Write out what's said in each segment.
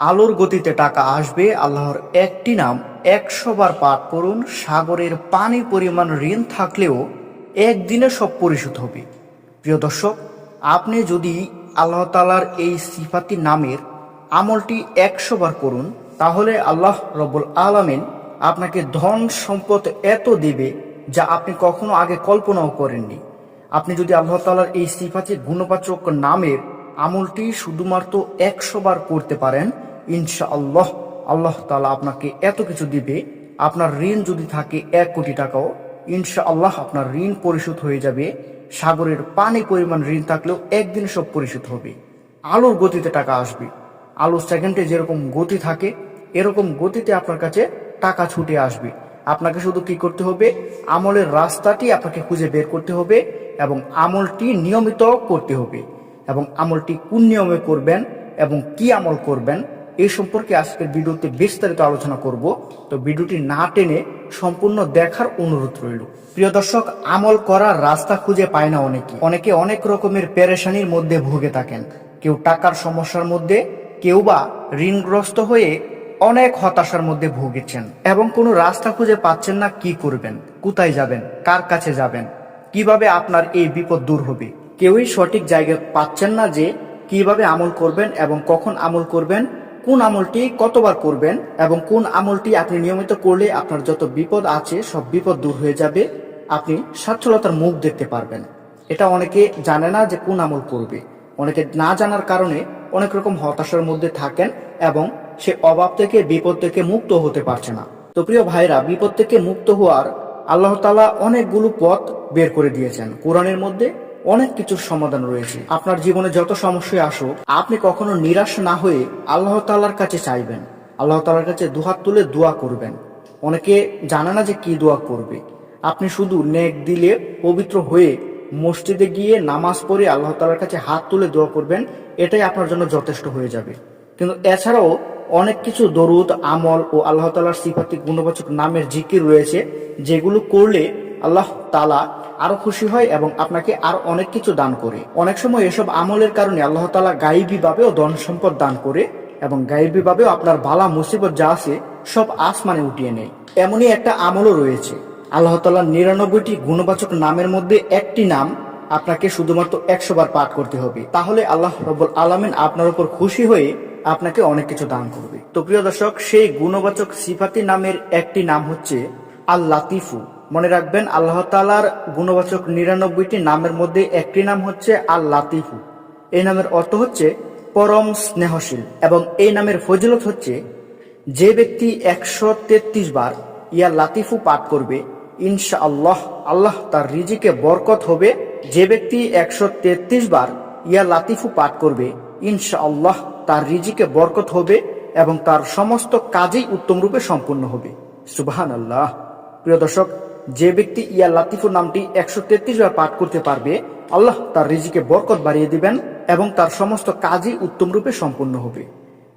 আলোর গতিতে টাকা আসবে, আল্লাহর একটি নাম একশো বার পাঠ করুন, সাগরের পানি পরিমাণ ঋণ থাকলেও একদিনে সব পরিশোধ হবে। প্রিয় দর্শক, আপনি যদি আল্লাহ তালার এই সিফাতি নামের আমলটি একশো বার করুন, তাহলে আল্লাহ রব্বুল আলামিন আপনাকে ধন সম্পদ এত দেবে যা আপনি কখনো আগে কল্পনাও করেননি। আপনি যদি আল্লাহ তালার এই সিফাতি গুণবাচক নামের আমলটি শুধুমাত্র একশো বার করতে পারেন ইনশা আল্লাহ আল্লাহ তালা আপনাকে এত কিছু দিবে। আপনার ঋণ যদি থাকে এক কোটি টাকাও ইনশা আল্লাহ আপনার ঋণ পরিশোধ হয়ে যাবে। সাগরের পানি পরিমাণ ঋণ থাকলেও একদিন সব পরিশোধ হবে। আলোর গতিতে টাকা আসবে। আলোর সেকেন্ডে যেরকম গতি থাকে, এরকম গতিতে আপনার কাছে টাকা ছুটে আসবে। আপনাকে শুধু কি করতে হবে? আমলের রাস্তাটি আপনাকে খুঁজে বের করতে হবে এবং আমলটি নিয়মিত করতে হবে। এবং আমলটি কোন নিয়মে করবেন এবং কি আমল করবেন এই সম্পর্কে আজকের ভিডিওতে বিস্তারিত আলোচনা করব। তো ভিডিওটি না টেনে সম্পূর্ণ দেখার অনুরোধ রইল। প্রিয় দর্শক, আমল করার রাস্তা খুঁজে পায় না অনেকে। অনেকে অনেক রকমের পেরেশানির মধ্যে ভুগে থাকেন। কেউ টাকার সমস্যার মধ্যে, কেউ বা ঋণগ্রস্ত হয়ে অনেক হতাশার মধ্যে ভুগেছেন। এবং কোনো রাস্তা খুঁজে পাচ্ছেন না কি করবেন, কোথায় যাবেন, কার কাছে যাবেন, কীভাবে আপনার এই বিপদ দূর হবে। কেউই সঠিক জায়গায় পাচ্ছেন না যে কীভাবে আমল করবেন এবং কখন আমল করবেন কোন আমলটি কতবার করবেন এবং কোন আমলটি আপনি নিয়মিত করলে আপনার যত বিপদ আছে, সব বিপদ দূর হয়ে যাবে, আপনি সচ্ছলতার মুখ দেখতে পারবেন। এটা অনেকে জানে না যে কোন আমল করবে। অনেকে না জানার কারণে অনেক রকম হতাশার মধ্যে থাকেন এবং সে অভাব থেকে, বিপদ থেকে মুক্ত হতে পারছে না। তো প্রিয় ভাইরা, বিপদ থেকে মুক্ত হওয়ার আল্লাহ তালা অনেকগুলো পথ বের করে দিয়েছেন। কোরআনের মধ্যে অনেক কিছুর সমাধান রয়েছে। আপনার জীবনে যত সমস্যায় আসুক, আপনি কখনো নিরাশ না হয়ে আল্লাহ তালার কাছে চাইবেন। আল্লাহ তালার কাছে দুহাত তুলে দোয়া করবেন। অনেকে জানে না যে কি দোয়া করবে। আপনি শুধু নেক দিলে পবিত্র হয়ে মসজিদে গিয়ে নামাজ পড়ে আল্লাহ তালার কাছে হাত তুলে দোয়া করবেন, এটাই আপনার জন্য যথেষ্ট হয়ে যাবে। কিন্তু এছাড়াও অনেক কিছু দরুদ, আমল ও আল্লাহ তালার সিফাতি গুণবাচক নামের জিকির রয়েছে, যেগুলো করলে আল্লাহ তালা আরও খুশি হয় এবং আপনাকে আরও অনেক কিছু দান করে। অনেক সময় এসব আমলের কারণে আল্লাহ তালা গাইবী ভাবেও ধন সম্পদ দান করে এবং গাইবী ভাবেও আপনার বালা, মুসিবত যা আছে সব আসমানে উঠিয়ে নেয়। এমনই একটা আমলও রয়েছে। আল্লাহ তালার নিরানব্বইটি গুণবাচক নামের মধ্যে একটি নাম আপনাকে শুধুমাত্র একশো বার পাঠ করতে হবে। তাহলে আল্লাহ রব্বুল আলমিন আপনার উপর খুশি হয়ে আপনাকে অনেক কিছু দান করবে। তো প্রিয় দর্শক, সেই গুণবাচক সিফাতি নামের একটি নাম হচ্ছে আল লাতিফু মনে রাখবেন, আল্লাহ তালার গুণবাচক নিরানব্বইটি নামের মধ্যে একটি নাম হচ্ছে আল লাতিফু এই নামের অর্থ হচ্ছে পরম স্নেহশীল এবং এই নামের ফজিলত হচ্ছে, যে ব্যক্তি একশো তেত্রিশ বার ইয়া লাতিফু পাঠ করবে ইনশা আল্লাহ আল্লাহ তার রিজিকে বরকত হবে। যে ব্যক্তি একশো তেত্রিশ বার ইয়া লাতিফু পাঠ করবে ইনশা আল্লাহ তার রিজিকে বরকত হবে এবং তার সমস্ত কাজেই উত্তম রূপে সম্পূর্ণ হবে। সুবাহান আল্লাহ প্রিয় দর্শক যে ব্যক্তি ইয়া লাতিফু নামটি একশো তেত্রিশ বার পাঠ করতে পারবে, আল্লাহ তার রিজিকে বরকত বাড়িয়ে দিবেন এবং তার সমস্ত কাজই উত্তম রূপে সম্পূর্ণ হবে।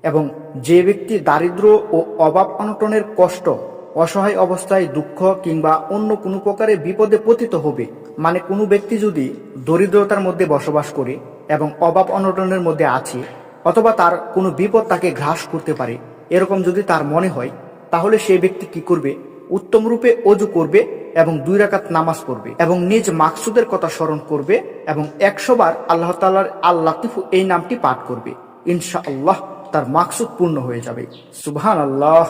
এবং যে ব্যক্তি দারিদ্র ও অভাব অনটনের কষ্ট, অসহায় অবস্থায় দুঃখ কিংবা অন্য কোনো প্রকারে বিপদে পতিত হবে মানে কোনো ব্যক্তি যদি দরিদ্রতার মধ্যে বসবাস করে এবং অভাব অনটনের মধ্যে আছে, অথবা তার কোনো বিপদ তাকে ঘ্রাস করতে পারে, এরকম যদি তার মনে হয়, তাহলে সেই ব্যক্তি কি করবে? উত্তম রূপে অজু করবে এবং দুই রাকাত নামাজ পড়বে এবং নিজ মাকসুদের কথা স্মরণ করবে এবং একশো বার আল্লাহ তালার আল্লাহ এই নামটি পাঠ করবে। ইনশা আল্লাহ তার মাকসুদ পূর্ণ হয়ে যাবে। সুবহান আল্লাহ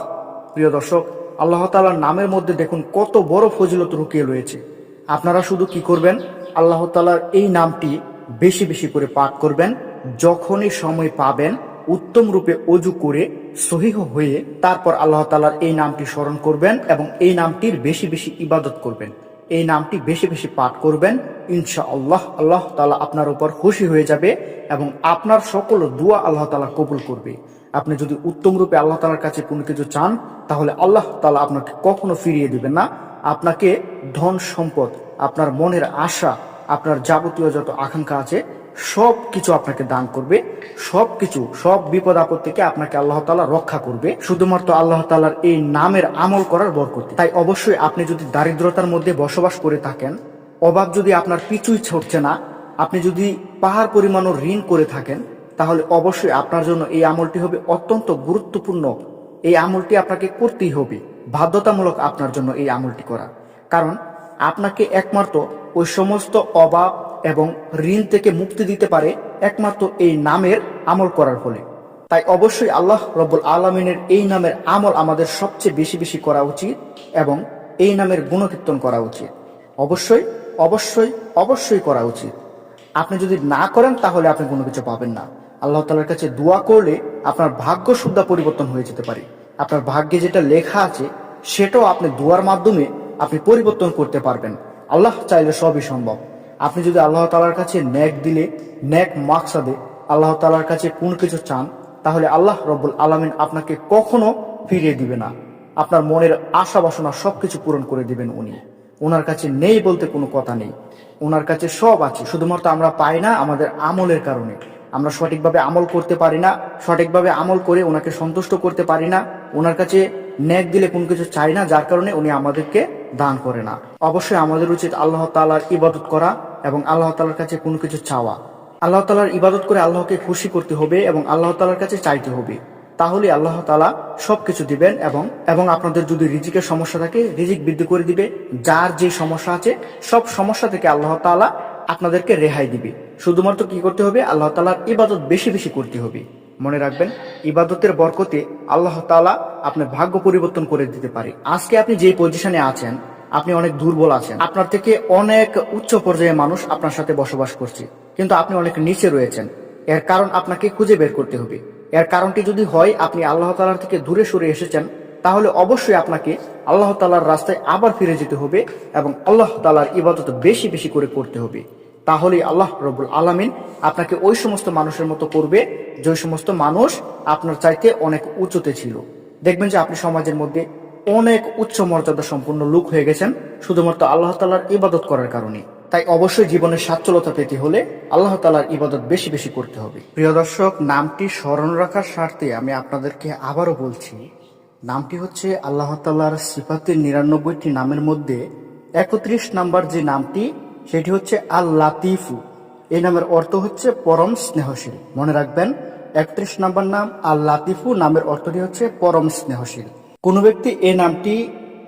প্রিয় দর্শক, আল্লাহ তালার নামের মধ্যে দেখুন কত বড় ফজিলত লুকিয়ে রয়েছে। আপনারা শুধু কি করবেন? আল্লাহ তালার এই নামটি বেশি বেশি করে পাঠ করবেন। যখনই সময় পাবেন উত্তম রূপে অজু করে সহিহ হয়ে তারপর আল্লাহ তালার এই নামটি স্মরণ করবেন এবং এই নামটির বেশি বেশি ইবাদত করবেন। এই নামটি বেশি বেশি পাঠ করবেন। ইনশা আল্লাহ আল্লাহ তালা আপনার উপর খুশি হয়ে যাবে এবং আপনার সকল দোয়া আল্লাহ তালা কবুল করবে। আপনি যদি উত্তম রূপে আল্লাহ তালার কাছে কোনো কিছু চান, তাহলে আল্লাহ তালা আপনাকে কখনো ফিরিয়ে দিবেন না। আপনাকে ধন সম্পদ, আপনার মনের আশা, আপনার যাবতীয় যত আকাঙ্ক্ষা আছে সব কিছু আপনাকে দান করবে সব কিছু সব বিপদ আপদ থেকে আপনাকে আল্লাহ তালা রক্ষা করবে। শুধুমাত্র আল্লাহ তালার এই নামের আমল করার বরকতি তাই অবশ্যই আপনি যদি দারিদ্রতার মধ্যে বসবাস করে থাকেন, অভাব যদি আপনার পিছুই ছড়ছে না, আপনি যদি পাহাড় পরিমাণও ঋণ করে থাকেন, তাহলে অবশ্যই আপনার জন্য এই আমলটি হবে অত্যন্ত গুরুত্বপূর্ণ। এই আমলটি আপনাকে করতেই হবে। বাধ্যতামূলক আপনার জন্য এই আমলটি করা। কারণ আপনাকে একমাত্র ওই সমস্ত অভাব এবং ঋণ থেকে মুক্তি দিতে পারে একমাত্র এই নামের আমল করার ফলে। তাই অবশ্যই আল্লাহ রব্বুল আলমিনের এই নামের আমল আমাদের সবচেয়ে বেশি বেশি করা উচিত এবং এই নামের গুণকীর্তন করা উচিত। অবশ্যই অবশ্যই অবশ্যই করা উচিত। আপনি যদি না করেন তাহলে আপনি কোনো কিছু পাবেন না। আল্লাহ তালার কাছে দোয়া করলে আপনার ভাগ্য সুদ্ধা পরিবর্তন হয়ে যেতে পারে। আপনার ভাগ্যে যেটা লেখা আছে, সেটাও আপনি দোয়ার মাধ্যমে আপনি পরিবর্তন করতে পারবেন। আল্লাহ চাইলে সবই সম্ভব। আপনি যদি আল্লাহ তালার কাছে ন্যাক দিলে, ন্যাক মাকসাদে আল্লাহ তালার কাছে কোন কিছু চান, তাহলে আল্লাহ রব্বুল আলমিন আপনাকে কখনো ফিরিয়ে দিবে না। আপনার মনের আশা বাসনা সব কিছু পূরণ করে দিবেন উনি। ওনার কাছে নেই বলতে কোনো কথা নেই। ওনার কাছে সব আছে, শুধুমাত্র আমরা পাই না আমাদের আমলের কারণে। আমরা সঠিকভাবে আমল করতে পারি না, সঠিকভাবে আমল করে ওনাকে সন্তুষ্ট করতে পারি না। ওনার কাছে ন্যাক দিলে কোনো কিছু চাই না, যার কারণে উনি আমাদেরকে দান করে না। অবশ্যই আমাদের উচিত আল্লাহ তালার ইবাদত করা এবং আল্লাহ তালার কাছে কোনো কিছু চাওয়া। আল্লাহ তালার ইবাদত করে আল্লাহকে খুশি করতে হবে এবং আল্লাহ তালার কাছে চাইতে হবে। তাহলে আল্লাহ তালা সব কিছু দিবেন এবং এবং আপনাদের যদি রিজিকের সমস্যা থাকে, রিজিক বৃদ্ধি করে দিবে। যার যে সমস্যা আছে, সব সমস্যা থেকে আল্লাহ তালা আপনাদেরকে রেহাই দিবে। শুধুমাত্র কি করতে হবে? আল্লাহ তালার ইবাদত বেশি বেশি করতে হবে। মনে রাখবেন, ইবাদতের বরকতে আল্লাহ তালা আপনার ভাগ্য পরিবর্তন করে দিতে পারে। আজকে আপনি যে পজিশনে আছেন আপনি অনেক দুর্বল আছেন। আপনার থেকে অনেক উচ্চ পর্যায়ে মানুষ আপনার সাথে বসবাস করছে। কিন্তু আপনি অনেক নিচে রয়েছেন। এর কারণ আপনাকে খুঁজে বের করতে হবে। এর কারণটি যদি হয়, আপনি আল্লাহ তালার থেকে দূরে সরে এসেছেন, তাহলে অবশ্যই আপনাকে আল্লাহ তালার রাস্তায় আবার ফিরে যেতে হবে এবং আল্লাহ তালার ইবাদত বেশি বেশি করে করতে হবে। তাহলে আল্লাহ রবুল আলমিন আপনাকে ওই সমস্ত মানুষের মতো করবে, যে সমস্ত মানুষ আপনার চাইতে অনেক উঁচুতে ছিল। দেখবেন যে আপনি সমাজের মধ্যে অনেক উচ্চ মর্যাদা সম্পন্ন লোক হয়ে গেছেন, শুধুমাত্র আল্লাহ তালার ইবাদত করার কারণে। তাই অবশ্যই জীবনের সাচ্ছলতা পেতে হলে আল্লাহ তালার ইবাদত বেশি বেশি করতে হবে। প্রিয় দর্শক, নামটি স্মরণ রাখার স্বার্থে আমি আপনাদেরকে আবারও বলছি, নামটি হচ্ছে আল্লাহ তালার সিফাতের নিরানব্বইটি নামের মধ্যে একত্রিশ নাম্বার যে নামটি, সেটি হচ্ছে আল লাতিফু এই নামের অর্থ হচ্ছে পরম স্নেহশীল। মনে রাখবেন, একত্রিশ নাম্বার নাম আল লাতিফু নামের অর্থটি হচ্ছে পরম স্নেহশীল। কোনো ব্যক্তি এই নামটি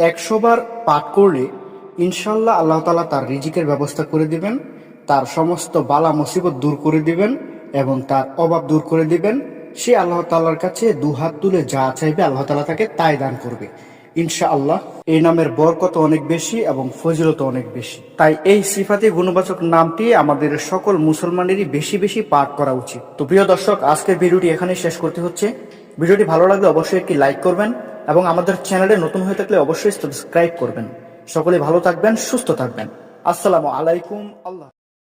একশো বার পাঠ করলে ইনশাল্লাহ আল্লাহ তালা তার রিজিকের ব্যবস্থা করে দিবেন, তার সমস্ত বালা মুসিবত দূর করে দিবেন এবং তার অভাব দূর করে দিবেন। সে আল্লাহ তাল্লার কাছে দুহাত তুলে যা চাইবে আল্লাহ তালা তাকে তাই দান করবে। ইনশা আল্লাহ এই নামের বরকত অনেক বেশি এবং ফজিলত অনেক বেশি। তাই এই সিফাতি গুণবাচক নামটি আমাদের সকল মুসলমানেরই বেশি বেশি পাঠ করা উচিত। তো প্রিয় দর্শক, আজকের ভিডিওটি এখানেই শেষ করতে হচ্ছে। ভিডিওটি ভালো লাগলে অবশ্যই একটি লাইক করবেন। এবং আমাদের চ্যানেলে নতুন হয়ে থাকলে অবশ্যই সাবস্ক্রাইব করবেন। সকলে ভালো থাকবেন, সুস্থ থাকবেন। আসসালামু আলাইকুম, আল্লাহ